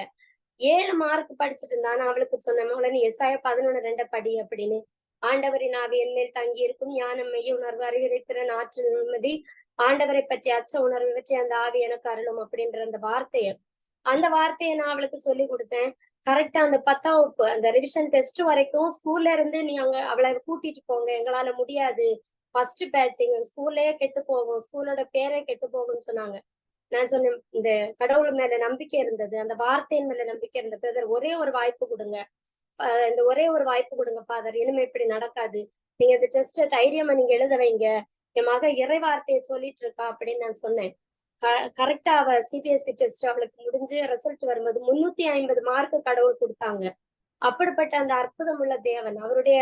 ஏழு மார்க் படிச்சுட்டு இருந்தா நான் அவளுக்கு சொன்னேன் மகளே நீ எஸ்ஐ பதினொன்னு ரெண்ட படி அப்படின்னு. ஆண்டவரின் ஆவி என்மேல் தங்கி இருக்கும் ஞானம் மைய உணர்வு அறிவுரைத்திறன் ஆற்றல் நிம்மதி ஆண்டவரை பற்றி அச்ச உணர்வு பற்றி அந்த ஆவி எனக்கு அருளும் அப்படின்ற அந்த வார்த்தைய அந்த வார்த்தையை நான் அவளுக்கு சொல்லி கொடுத்தேன். கரெக்டா அந்த பத்தாம் வகுப்பு அந்த ரிவிஷன் டெஸ்ட் வரைக்கும் ஸ்கூல்ல இருந்து நீ அங்க அவளை கூட்டிட்டு போங்க எங்களால முடியாது. ஃபர்ஸ்ட் பேட்ச் எங்க ஸ்கூல்லயே கெட்டு போகும் ஸ்கூலோட பேரே கெட்டு போகும்னு சொன்னாங்க. நான் சொன்னேன் இந்த கடவுள் மேல நம்பிக்கை இருந்தது அந்த வார்த்தையின் மேல நம்பிக்கை இருந்த பிரதர் ஒரே ஒரு வாய்ப்பு கொடுங்க. இந்த ஒரே ஒரு வாய்ப்பு கொடுங்க ஃபாதர் இனிமே இப்படி நடக்காது. நீங்க இந்த டெஸ்ட் தைரியமா நீங்க எழுத வைங்க. என் மக இறைவார்த்தையை சொல்லிட்டு இருக்கா அப்படின்னு நான் சொன்னேன். கரெக்டா அவ சிபிஎஸ்சி டெஸ்ட் அவளுக்கு முடிஞ்சு ரிசல்ட் வரும்போது முன்னூத்தி ஐம்பது மார்க் கடவுள் கொடுத்தாங்க. அப்படிப்பட்ட அந்த அற்புதம் உள்ள தேவன் அவருடைய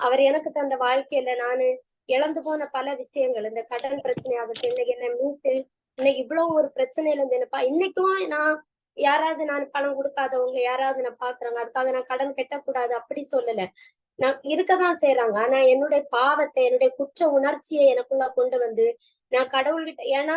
அவர் எனக்கு தந்த வாழ்க்கையில நானு இழந்து போன பல விஷயங்கள் இந்த கடன் பிரச்சனை ஆகட்டும் இன்னைக்கு என்ன மீட்டு இன்னைக்கு இவ்வளவு ஒரு பிரச்சனையில இருந்து என்னப்பா இன்னைக்கும் நான் யாராவது நான் பணம் கொடுக்காதவங்க யாராவது நான் பாக்குறாங்க அதுக்காக நான் கடன் கட்டக்கூடாது அப்படி சொல்லல. நான் இருக்கதான் செய்யறாங்க ஆனா என்னுடைய பாவத்தை என்னுடைய குற்ற உணர்ச்சியை எனக்குள்ள கொண்டு வந்து நான் கடவுள்கிட்ட ஏன்னா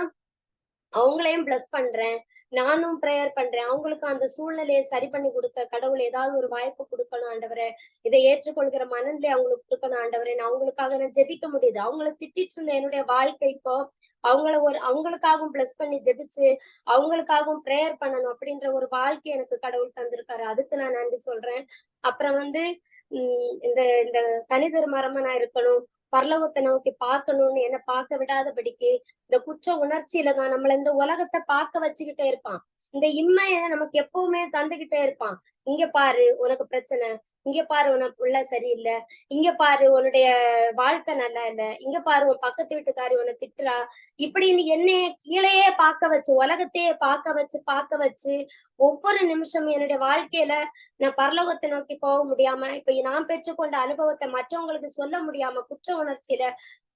அவங்களையும் பிளஸ் பண்றேன். நானும் ப்ரேயர் பண்றேன். அவங்களுக்கு அந்த சூழ்நிலையை சரி பண்ணி கொடுக்க கடவுள் ஏதாவது ஒரு வாய்ப்பு கொடுக்கணும் ஆண்டவரே. இதை ஏற்றுக்கொள்கிற மனநிலை அவங்களுக்கு கொடுக்கணும் ஆண்டவரே. நான் அவங்களுக்காக நான் ஜெபிக்க முடியுது. அவங்கள திட்டிட்டு இருந்த என்னுடைய வாழ்க்கை இப்போ அவங்கள ஒரு அவங்களுக்காகவும் பிளஸ் பண்ணி ஜெபிச்சு அவங்களுக்காகவும் ப்ரேயர் பண்ணணும் அப்படின்ற ஒரு வாழ்க்கை எனக்கு கடவுள் தந்திருக்காரு. அதுக்கு நான் நன்றி சொல்றேன். அப்புறம் வந்து உம் இந்த இந்த கணிதர் மரமா நான் இருக்கணும் பரலோகத்தை நோக்கி பார்க்கணும்னு என்ன பார்க்க விடாதபடிக்கு இந்த குற்ற உணர்ச்சியில தான் நம்மள இந்த உலகத்தை பார்க்க வச்சுக்கிட்டே இருப்பான். இந்த இம்மைய நமக்கு எப்பவுமே தந்துகிட்டே இருப்பான். இங்க பாரு உனக்கு பிரச்சனை. இங்க பாரு உனக்கு புள்ள சரியில்லை. இங்க பாரு உன்னுடைய வாழ்க்கை நல்லா இல்ல. இங்க பாரு உன் பக்கத்து வீட்டுக்காரி உன்னை திட்டுறா. இப்படின்னு என்னைய கீழேயே பார்க்க வச்சு உலகத்தையே பார்க்க வச்சு பார்க்க வச்சு ஒவ்வொரு நிமிஷமும் என்னுடைய வாழ்க்கையில நான் பரலோகத்தை நோக்கி போக முடியாம இப்ப நான் பெற்றுக்கொண்ட அனுபவத்தை மற்றவங்களுக்கு சொல்ல முடியாம குற்ற உணர்ச்சியில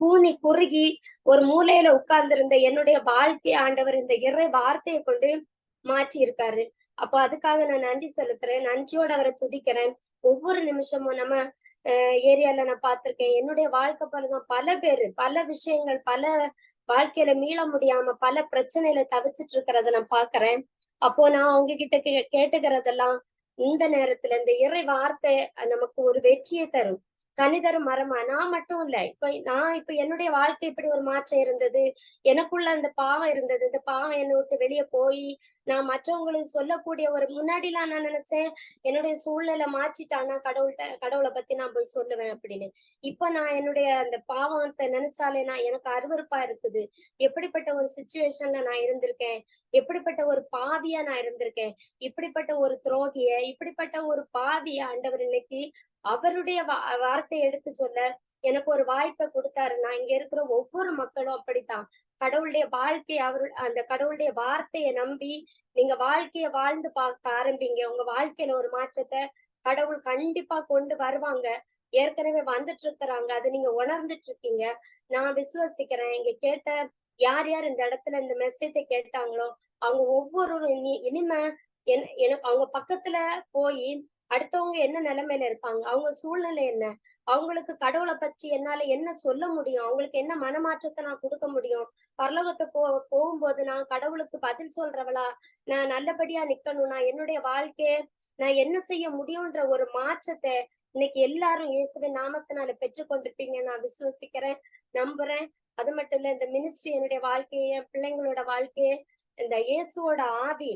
கூனி குறுகி ஒரு மூலையில உட்கார்ந்திருந்த என்னுடைய வாழ்க்கை ஆண்டவர் இந்த இறை வார்த்தையை கொண்டு மாற்றி இருக்காரு அப்போ அதுக்காக நான் நன்றி செலுத்துறேன். நன்றியோட அவரை துதிக்கிறேன். ஒவ்வொரு நிமிஷமும் நம்ம ஏரியால நான் பார்த்திருக்கேன். என்னுடைய வாழ்க்கை பாருங்க பல பேரு பல விஷயங்கள் பல வாழ்க்கையில மீள முடியாம பல பிரச்சனையில தவிச்சிட்டு இருக்கிறத நான் பாக்குறேன் அப்போ நான் அவங்க கிட்ட கேட்டுக்கிறதெல்லாம் இந்த நேரத்துல இந்த இறை வார்த்தை நமக்கு ஒரு வெற்றியை தரும். கனிதரும் மரமா? நான் மட்டும் இல்ல. இப்ப நான் இப்ப என்னுடைய வாழ்க்கை இப்படி ஒரு மாற்றம் இருந்தது. எனக்குள்ள அந்த பாவம் இருந்தது. இந்த பாவம் என்னை விட்டு வெளியே போய் நான் மற்றவங்களுக்கு சொல்லக்கூடிய ஒரு முன்னாடிலாம் நான் நினைச்சேன் என்னுடைய சூழ்நிலை மாற்றிட்டானா கடவுள்கிட்ட கடவுளை பத்தி நான் போய் சொல்லுவேன் அப்படின்னு. இப்ப நான் என்னுடைய அந்த பாவத்தை நினைச்சாலே நான் எனக்கு அருவருப்பா இருக்குது. எப்படிப்பட்ட ஒரு சுச்சுவேஷன்ல நான் இருந்திருக்கேன்? எப்படிப்பட்ட ஒரு பாவியா நான் இருந்திருக்கேன்? இப்படிப்பட்ட ஒரு துரோகிய இப்படிப்பட்ட ஒரு பாவிய ஆண்டவர் இன்னைக்கு அவருடைய வார்த்தை எடுத்து சொல்ல எனக்கு ஒரு வாய்ப்பை கொடுத்தாரு. நான் இங்க இருக்கிற ஒவ்வொரு மக்களும் அப்படித்தான். கடவுளுடைய வாழ்க்கை அவரு அந்த கடவுளுடைய வார்த்தையை நம்பி நீங்க வாழ்க்கைய வாழ்ந்து பார்க்க ஆரம்பிங்க. உங்க வாழ்க்கையில ஒரு மாற்றத்தை கடவுள் கண்டிப்பா கொண்டு வருவாங்க. ஏற்கனவே வந்துட்டு இருக்கிறாங்க அது நீங்க உணர்ந்துட்டு இருக்கீங்க நான் விசுவசிக்கிறேன். இங்க கேட்ட யார் யார் இந்த இடத்துல இந்த மெசேஜை கேட்டாங்களோ அவங்க ஒவ்வொரு இனிமே எனக்கு அவங்க பக்கத்துல போய் அடுத்தவங்க என்ன நிலைமையில இருக்காங்க? அவங்க சூழ்நிலை என்ன? அவங்களுக்கு கடவுளை பற்றி என்னால என்ன சொல்ல முடியும்? அவங்களுக்கு என்ன மனமாற்றத்தை நான் கொடுக்க முடியும்? பரலோகத்தை போ போகும்போது நான் கடவுளுக்கு பதில் சொல்றவளா? நான் நல்லபடியா நிக்கணும். நான் என்னுடைய வாழ்க்கைய நான் என்ன செய்ய முடியும்ன்ற ஒரு மாற்றத்தை இன்னைக்கு எல்லாரும் இயேசுவின் நாமத்தினால பெற்றுக்கொண்டிருப்பீங்க நான் விசுவசிக்கிறேன் நம்புறேன். அது மட்டும் இல்ல இந்த மினிஸ்ட்ரி என்னுடைய வாழ்க்கைய பிள்ளைங்களோட வாழ்க்கையை இந்த இயேசுவோட ஆவி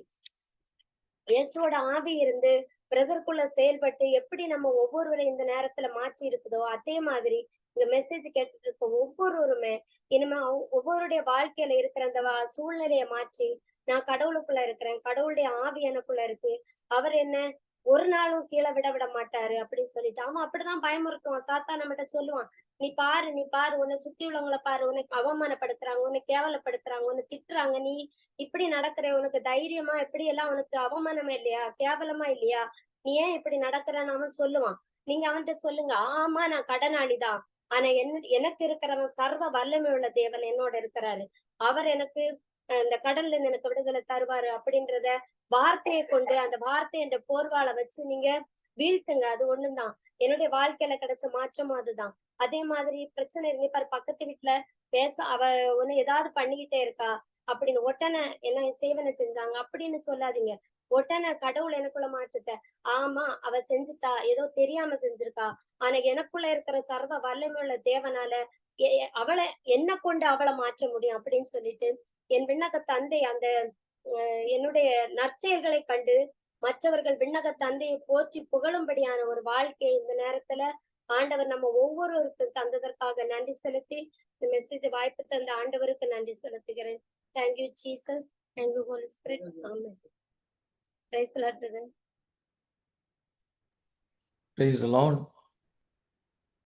இயேசுவோட ஆவி இருந்து பிரதர்க்குள்ள செயல்பட்டு எப்படி நம்ம ஒவ்வொருவரை இந்த நேரத்துல மாற்றி இருக்குதோ அதே மாதிரி இந்த மெசேஜ் கேட்டுட்டு இருக்க ஒவ்வொருவருமே இனிமே ஒவ்வொருடைய வாழ்க்கையில இருக்கிற அந்த சூழ்நிலையை மாற்றி நான் கடவுளுக்குள்ள இருக்கிறேன் கடவுளுடைய ஆவி எனக்குள்ள இருக்கு அவர் என்ன ஒரு நாளும் கீழே விட விட மாட்டாரு அப்படின்னு சொல்லிட்டு அவன் அப்படிதான் பயமுறுத்துவான். சாத்தா நம்மகிட்ட சொல்லுவான். நீ பாரு நீ பாரு உன்னை சுத்தி உள்ளவங்கள பாரு உன்னை அவமானப்படுத்துறாங்க உன்னை கேவலப்படுத்துறாங்க உன்னை திட்டுறாங்க நீ இப்படி நடக்கிற உனக்கு தைரியமா எப்படி எல்லாம் உனக்கு அவமானமா இல்லையா கேவலமா இல்லையா? நீ ஏன் இப்படி நடக்கிறன்னு அவன் சொல்லுவான். நீங்க அவன்கிட்ட சொல்லுங்க. ஆமா நான் கடனாளிதான் ஆனா என்ன எனக்கு இருக்கிறவன் சர்வ வல்லமை உள்ள தேவன் என்னோட இருக்கிறாரு. அவர் எனக்கு இந்த கடல்ல இருந்து எனக்கு விடுதலை தருவாரு அப்படின்றத வார்த்தையை கொண்டு அந்த வார்த்தை என்ற போர்வாளை வச்சு நீங்க வீழ்த்துங்க. அது ஒண்ணுதான். என்னுடைய வாழ்க்கையில கிடைச்ச மாற்றமும் அதுதான். அதே மாதிரி பிரச்சனை இருந்து பாரு பக்கத்து வீட்டுல பேச அவ ஒண்ணு ஏதாவது பண்ணிக்கிட்டே இருக்கா அப்படின்னு உடனே என்ன சேவனை செஞ்சாங்க அப்படின்னு சொல்லாதீங்க. உடனே கடவுள் எனக்குள்ள மாற்றத்தை ஆமா அவ செஞ்சுட்டா ஏதோ தெரியாம செஞ்சிருக்கா. ஆனா எனக்குள்ள இருக்கிற சர்வ வல்லமையுள்ள தேவனால அவளை என்ன கொண்டு அவளை மாற்ற முடியும் அப்படின்னு சொல்லிட்டு என் விண்ணக தந்தை அந்த என்னுடைய நற்செயல்களை கண்டு மற்றவர்கள் விண்ணக தந்தையை போற்றி புகழும்படியான ஒரு வாழ்க்கை இந்த நேரத்துல ஆண்டவர் நம்ம ஒவ்வொருவருக்கும் தந்ததற்காக நன்றி செலுத்தி இந்த மெசேஜ் வாய்ப்பு தந்த ஆண்டவருக்கு நன்றி செலுத்துகிறேன். Thank you Jesus thank you Holy Spirit amen praise Lord brother Praise the Lord.